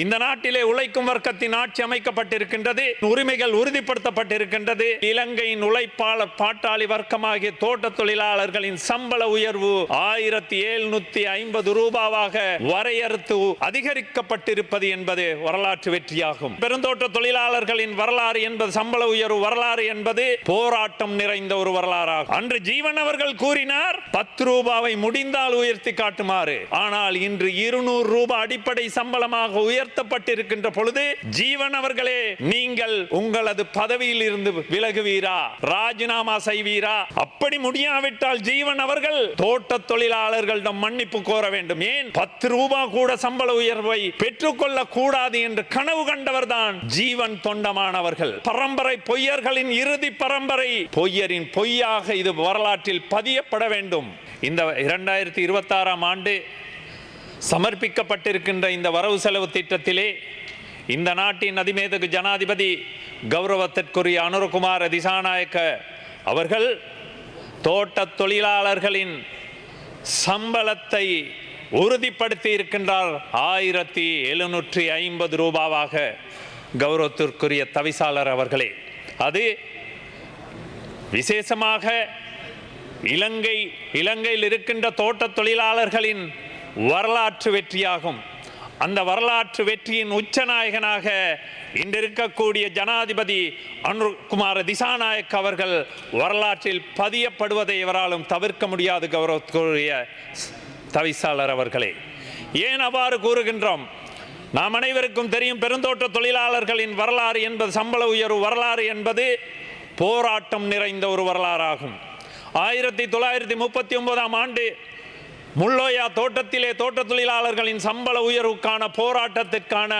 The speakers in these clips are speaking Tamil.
இந்த நாட்டிலே உழைக்கும் வர்க்கத்தின் ஆட்சி அமைக்கப்பட்டிருக்கின்றது உரிமைகள் உறுதிப்படுத்தப்பட்டிருக்கின்றது. இலங்கையின் உழைப்பாளர் பாட்டாளி வர்க்கமாகிய தோட்ட தொழிலாளர்களின் சம்பள உயர்வு ஆயிரத்தி எழுநூத்தி ஐம்பது ரூபாவாக வரையறுத்து அதிகரிக்கப்பட்டிருப்பது என்பது வரலாற்று வெற்றியாகும். பெருந்தோட்ட தொழிலாளர்களின் வரலாறு என்பது சம்பள உயர்வு வரலாறு என்பது போராட்டம் நிறைந்த ஒரு வரலாறாகும். அன்று ஜீவன் அவர்கள் கூறினார் பத்து ரூபாவை முடிந்தால் உயர்த்தி காட்டுமாறு. ஆனால் இன்று இருநூறு ரூபாய் அடிப்படை சம்பளமாக உயர் உயர்த்தப்பட்டிருக்கின்ற பொழுது ஜீவன் அவர்களே நீங்கள் உங்களது பதவியில் இருந்து விலகுவீரா? ராஜினாமா செய்வீரா? அப்படி முடியாவிட்டால் ஜீவன் அவர்கள் தோட்ட தொழிலாளர்களிடம் மன்னிப்பு கோர வேண்டும். ஏன்? பத்து ரூபாய் கூட சம்பள உயர்வை பெற்றுக்கொள்ள கூடாது என்று கனவு கண்டவர்தான் ஜீவன் தொண்டமானவர்கள். பரம்பரை பொய்யர்களின் இறுதி பரம்பரை பொய்யரின் பொய்யாக இது வரலாற்றில் பதியப்பட வேண்டும். இந்த இரண்டாயிரத்தி இருபத்தாறாம் ஆண்டு சமர்ப்பிக்கப்பட்டிருக்கின்ற இந்த வரவு செலவு திட்டத்திலே இந்த நாட்டின் அதிமேதகு ஜனாதிபதி கௌரவத்திற்குரிய அனுரகுமார திசாநாயக்க அவர்கள் தோட்ட தொழிலாளர்களின் சம்பளத்தை உறுதிப்படுத்தி இருக்கின்றார் ஆயிரத்தி எழுநூற்றி ஐம்பது ரூபாவாக கௌரவத்திற்குரிய தவிசாளர் அவர்களே. அது விசேஷமாக இலங்கை இலங்கையில் இருக்கின்ற தோட்ட தொழிலாளர்களின் வரலாற்று வெற்றியாகும். அந்த வரலாற்று வெற்றியின் உச்சநாயகனாக இன்று இருக்கக்கூடிய ஜனாதிபதி அனுகுமார திசாநாயக் அவர்கள் வரலாற்றில் பதியப்படுவதை இவராலும் தவிர்க்க முடியாது கௌரவத்துக்குரிய தவிசாளர் அவர்களே. ஏன் அவ்வாறு கூறுகின்றோம்? நாம் அனைவருக்கும் தெரியும் பெருந்தோட்ட தொழிலாளர்களின் வரலாறு என்பது சம்பள உயர்வு வரலாறு என்பது போராட்டம் நிறைந்த ஒரு வரலாறாகும். ஆயிரத்தி தொள்ளாயிரத்தி முப்பத்தி ஒன்பதாம் ஆண்டு முள்ளோயா தோட்டத்திலே தோட்ட தொழிலாளர்களின் சம்பள உயர்வுக்கான போராட்டத்திற்கான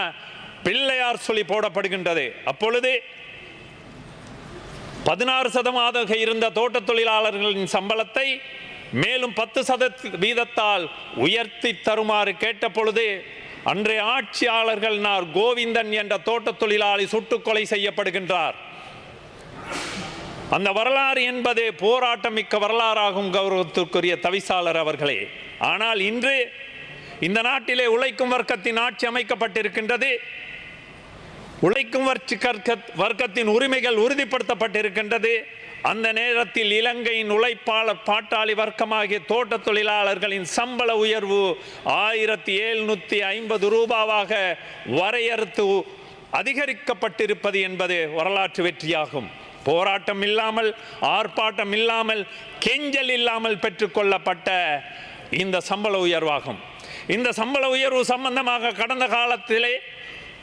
பிள்ளையார் சொல்லி போடப்படுகின்றது. அப்பொழுது பதினாறு சதமாக இருந்த தோட்ட தொழிலாளர்களின் சம்பளத்தை மேலும் பத்து சத வீதத்தால் உயர்த்தி தருமாறு கேட்ட பொழுது அன்றைய ஆட்சியாளர்கள் நார் கோவிந்தன் என்ற தோட்ட தொழிலாளி சுட்டுக்கொலை செய்யப்படுகின்றார். அந்த வரலாறு என்பது போராட்டம் மிக்க வரலாறாகும் கௌரவத்திற்குரிய தவிசாளர் அவர்களே. ஆனால் இன்று இந்த நாட்டிலே உழைக்கும் வர்க்கத்தின் ஆட்சி அமைக்கப்பட்டிருக்கின்றது. உழைக்கும் வர்க்கத்தின் உரிமைகள் உறுதிப்படுத்தப்பட்டிருக்கின்றது. அந்த நேரத்தில் இலங்கையின் உழைப்பாளர் பாட்டாளி வர்க்கமாகிய தோட்ட தொழிலாளர்களின் சம்பள உயர்வு ஆயிரத்தி எழுநூத்தி ஐம்பது ரூபாவாக வரையறுத்து அதிகரிக்கப்பட்டிருப்பது என்பது வரலாற்று வெற்றியாகும். போராட்டம் இல்லாமல் ஆர்ப்பாட்டம் இல்லாமல் கெஞ்சல் இல்லாமல் பெற்றுக்கொள்ளப்பட்ட இந்த சம்பள உயர்வாகும். இந்த சம்பள உயர்வு சம்பந்தமாக கடந்த காலத்திலே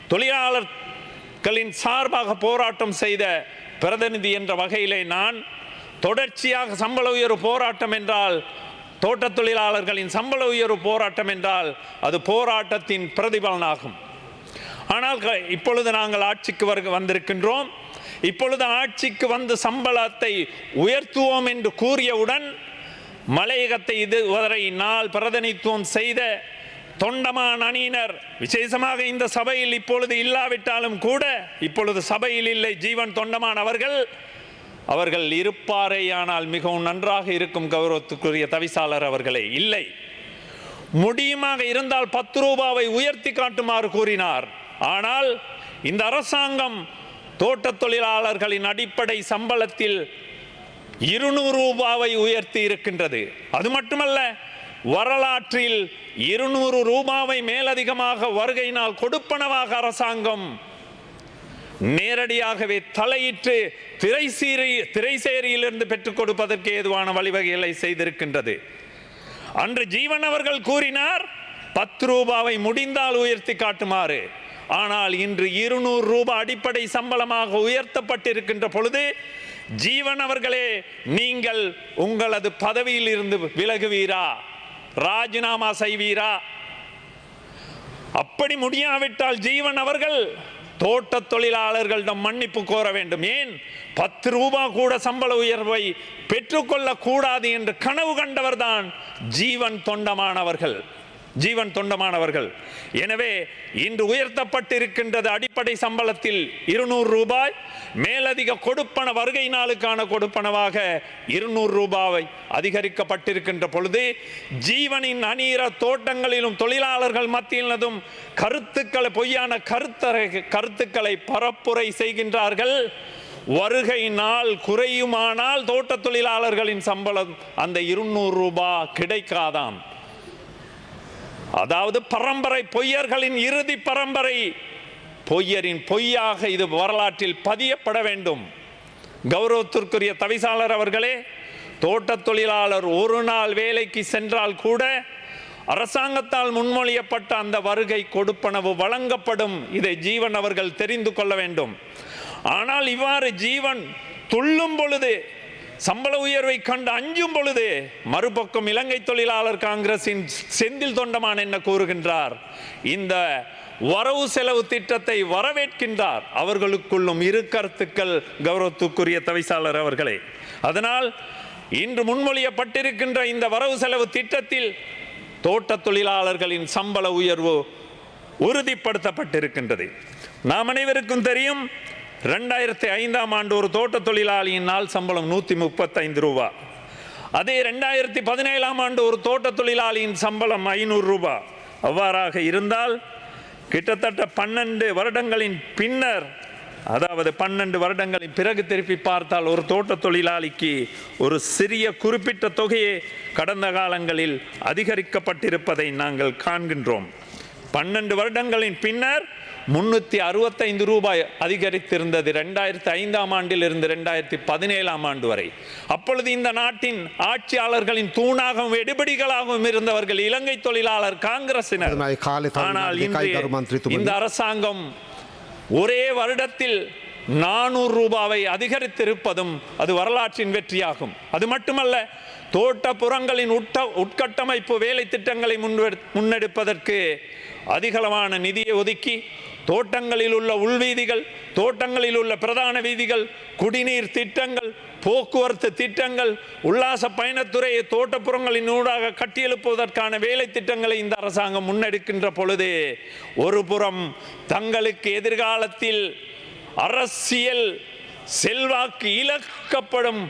தொழிலாளர்களின் சார்பாக போராட்டம் செய்த பிரதிநிதி என்ற வகையிலே நான் தொடர்ச்சியாக சம்பள உயர்வு போராட்டம் என்றால் தோட்ட தொழிலாளர்களின் சம்பள உயர்வு போராட்டம் என்றால் அது போராட்டத்தின் பிரதிபலனாகும். ஆனால் க- இப்பொழுது நாங்கள் ஆட்சிக்கு வருக வந்திருக்கின்றோம். இப்பொழுது ஆட்சிக்கு வந்து சம்பளத்தை உயர்த்துவோம் என்று கூறியவுடன் மலையகத்தை இதுவரை நாள் பிரதிநித்துவம் செய்த தொண்டமான் அணியினர் விசேஷமாக இந்த சபையில் இப்பொழுது இல்லாவிட்டாலும் கூட இப்பொழுது சபையில் இல்லை ஜீவன் தொண்டமான் அவர்கள் அவர்கள் இருப்பாரேயானால் மிகவும் நன்றாக இருக்கும் கௌரவத்துக்குரிய தவிசாளர் அவர்களே இல்லை. முடியுமாக இருந்தால் பத்து ரூபாவை உயர்த்தி காட்டுமாறு கூறினார். ஆனால் இந்த அரசாங்கம் தோட்ட தொழிலாளர்களின் அடிப்படை சம்பளத்தில் இருநூறு ரூபாவை உயர்த்தி இருக்கின்றது. அது மட்டுமல்ல வரலாற்றில் இருநூறு ரூபாவை மேலதிகமாக வருகையினால் கொடுப்பனவாக அரசாங்கம் நேரடியாகவே தலையிட்டு திரைசீரி திரைசேரியிலிருந்து பெற்றுக் கொடுப்பதற்கு ஏதுவான வழிவகைகளை செய்திருக்கின்றது. அன்று ஜீவன் அவர்கள் கூறினார் பத்து ரூபாவை முடிந்தால் உயர்த்தி காட்டுமாறு. ஆனால் இன்று இருநூறு ரூபாய் அடிப்படை சம்பளமாக உயர்த்தப்பட்டிருக்கின்ற பொழுது ஜீவன் அவர்களே நீங்கள் உங்களது பதவியில் இருந்து விலகுவீரா? ராஜினாமா செய்வீரா? அப்படி முடியாவிட்டால் ஜீவன் அவர்கள் தோட்ட தொழிலாளர்களிடம் மன்னிப்பு கோர வேண்டும். ஏன்? பத்து ரூபா கூட சம்பள உயர்வை பெற்றுக்கொள்ள கூடாது என்று கனவு கண்டவர்தான் ஜீவன் தொண்டமானவர்கள். ஜீவன் தொண்டமானவர்கள். எனவே இன்று உயர்த்தப்பட்டிருக்கின்றது அடிப்படை சம்பளத்தில் இருநூறு ரூபாய் மேலதிக கொடுப்பன வருகை நாளுக்கான கொடுப்பனவாக இருநூறு ரூபாவை அதிகரிக்கப்பட்டிருக்கின்ற பொழுது ஜீவனின் அநீர தோட்டங்களிலும் தொழிலாளர்கள் மத்தியிலும் கருத்துக்களை பொய்யான கருத்தரை கருத்துக்களை பரப்புரை செய்கின்றார்கள். வருகை நாள் குறையுமானால் தோட்ட தொழிலாளர்களின் சம்பளம் அந்த இருநூறு ரூபாய் கிடைக்காதாம். அதாவது பரம்பரை பொய்யர்களின் இறுதி பரம்பரை. பொய்யரின் பொய்யாக இது வரலாற்றில் பதியப்பட வேண்டும். கௌரவத்திற்குரிய தவிசாளர் அவர்களே தோட்டத் தொழிலாளர் ஒரு நாள் வேலைக்கு சென்றால் கூட அரசாங்கத்தால் முன்மொழியப்பட்ட அந்த வருகை கொடுப்பனவு வழங்கப்படும். இதை ஜீவன் அவர்கள் தெரிந்து கொள்ள வேண்டும். ஆனால் இவ்வாறு ஜீவன் துள்ளும் பொழுது சம்பள உயர்வை கண்டு அஞ்சும் பொழுது மறுபக்கம் இலங்கை தொழிலாளர் காங்கிரசின் செந்தில் தொண்டமான் என்ன கூறுகின்றார்? இந்த வரவு செலவு திட்டத்தை வரவேற்கின்றார். அவர்களுக்குள்ளும் இரு கருத்துக்கள் கௌரவத்துக்குரிய தவிசாளர் அவர்களே. அதனால் இன்று முன்மொழியப்பட்டிருக்கின்ற இந்த வரவு செலவு திட்டத்தில் தோட்ட தொழிலாளர்களின் சம்பள உயர்வு உறுதிப்படுத்தப்பட்டிருக்கின்றது. நாம் அனைவருக்கும் தெரியும் ரெண்டாயிரத்தி ஐந்தாம் ஆண்டு ஒரு தோட்ட தொழிலாளியின் நாள் சம்பளம் நூற்றி முப்பத்தைந்து ரூபா. அதே ரெண்டாயிரத்தி பதினேழாம் ஆண்டு ஒரு தோட்ட தொழிலாளியின் சம்பளம் ஐநூறு ரூபா. அவ்வாறாக இருந்தால் கிட்டத்தட்ட பன்னெண்டு வருடங்களின் பின்னர் அதாவது பன்னெண்டு வருடங்களின் பிறகு திருப்பி பார்த்தால் ஒரு தோட்ட தொழிலாளிக்கு ஒரு சிறிய குறிப்பிட்ட தொகையே கடந்த காலங்களில் அதிகரிக்கப்பட்டிருப்பதை நாங்கள் காண்கின்றோம். பன்னெண்டு வருடங்களின் பின்னர் முன்னூற்றி அறுபத்தைந்து ரூபாய் அதிகரித்திருந்தது ரெண்டாயிரத்தி ஐந்தாம் ஆண்டில் இருந்து ரெண்டாயிரத்தி பதினேழாம் ஆண்டு வரை. அப்பொழுது இந்த நாட்டின் ஆட்சியாளர்களின் தூணாகவும் எடுபடிகளாகவும் இருந்தவர்கள் இலங்கை தொழிலாளர் காங்கிரசினர். ஆனால் இந்த அரசாங்கம் ஒரே வருடத்தில் நானூறு ரூபாவை அதிகரித்திருப்பதும் அது வரலாற்றின் வெற்றியாகும். அது மட்டுமல்ல தோட்டப்புறங்களின் உட்ட உட்கட்டமைப்பு வேலை திட்டங்களை முன்னெடுப்பதற்கு அதிகளவான நிதியை ஒதுக்கி தோட்டங்களில் உள்ள உள்வீதிகள் தோட்டங்களில் உள்ள பிரதான வீதிகள் குடிநீர் திட்டங்கள் போக்குவரத்து திட்டங்கள் உல்லாச பயணத்துறையை தோட்டப்புறங்களின் ஊடாக கட்டியெழுப்புவதற்கான வேலை திட்டங்களை இந்த அரசாங்கம் முன்னெடுக்கின்ற பொழுது ஒரு புறம் தங்களுக்கு எதிர்காலத்தில் அரசியல் செல்வாக்கு இழக்கப்படும்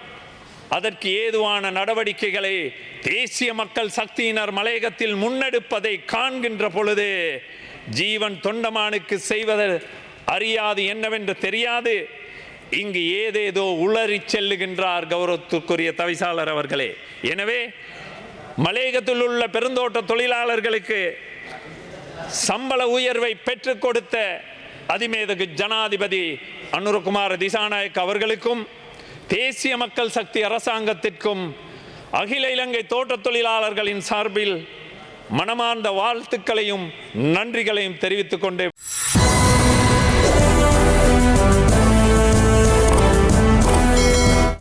அதற்கு ஏதுவான நடவடிக்கைகளை தேசிய மக்கள் சக்தியினர் மலையகத்தில் முன்னெடுப்பதை காண்கின்ற பொழுது ஜீவன் தொண்டமானுக்கு செய்வது அறியாது என்னவென்று தெரியாது. இங்கு ஏதேதோ உளறிச் செல்லுகின்றார் கௌரவத்துக்குரிய தவிசாளர் அவர்களே. எனவே மலேகத்தில் உள்ள பெருந்தோட்ட தொழிலாளர்களுக்கு சம்பள உயர்வை பெற்றுக் கொடுத்த அதிமேதகு ஜனாதிபதி அனுரகுமார திசாநாயக் அவர்களுக்கும் தேசிய மக்கள் சக்தி அரசாங்கத்திற்கும் அகில இலங்கை தோட்ட தொழிலாளர்களின் சார்பில் மனமார்ந்த வாழ்த்துக்களையும் நன்றிகளையும் தெரிவித்துக் கொண்டே